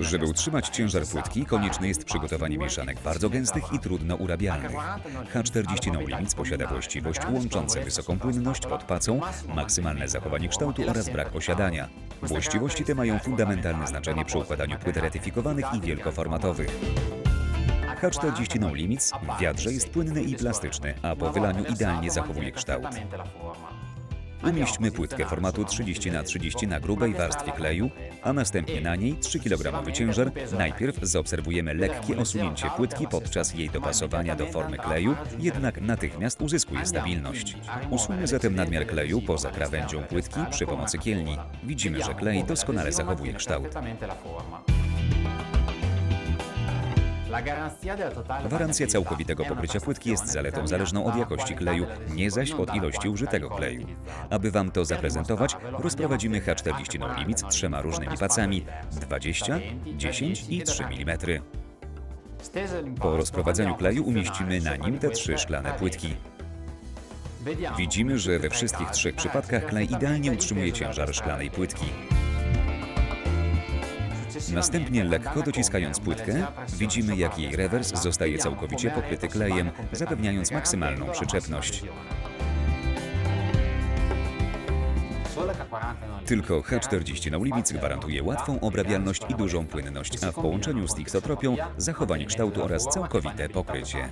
Żeby utrzymać ciężar płytki, konieczne jest przygotowanie mieszanek bardzo gęstych i trudno urabialnych. H40 No Limits posiada właściwość łączące wysoką płynność pod pacą, maksymalne zachowanie kształtu oraz brak posiadania. Właściwości te mają fundamentalne znaczenie przy układaniu płyt retyfikowanych i wielkoformatowych. H40 No Limits w wiadrze jest płynny i plastyczny, a po wylaniu idealnie zachowuje kształt. Umieśćmy płytkę formatu 30 na 30 na grubej warstwie kleju, a następnie na niej 3 kg ciężar. Najpierw zaobserwujemy lekkie osunięcie płytki podczas jej dopasowania do formy kleju, jednak natychmiast uzyskuje stabilność. Usuńmy zatem nadmiar kleju poza krawędzią płytki przy pomocy kielni. Widzimy, że klej doskonale zachowuje kształt. Gwarancja całkowitego pokrycia płytki jest zaletą zależną od jakości kleju, nie zaś od ilości użytego kleju. Aby Wam to zaprezentować, rozprowadzimy H40 No Limits trzema różnymi pacami 20, 10 i 3 mm. Po rozprowadzeniu kleju umieścimy na nim te trzy szklane płytki. Widzimy, że we wszystkich trzech przypadkach klej idealnie utrzymuje ciężar szklanej płytki. Następnie lekko dociskając płytkę, widzimy jak jej rewers zostaje całkowicie pokryty klejem, zapewniając maksymalną przyczepność. Tylko H40 No Limits gwarantuje łatwą obrabialność i dużą płynność, a w połączeniu z Tixotropią zachowanie kształtu oraz całkowite pokrycie.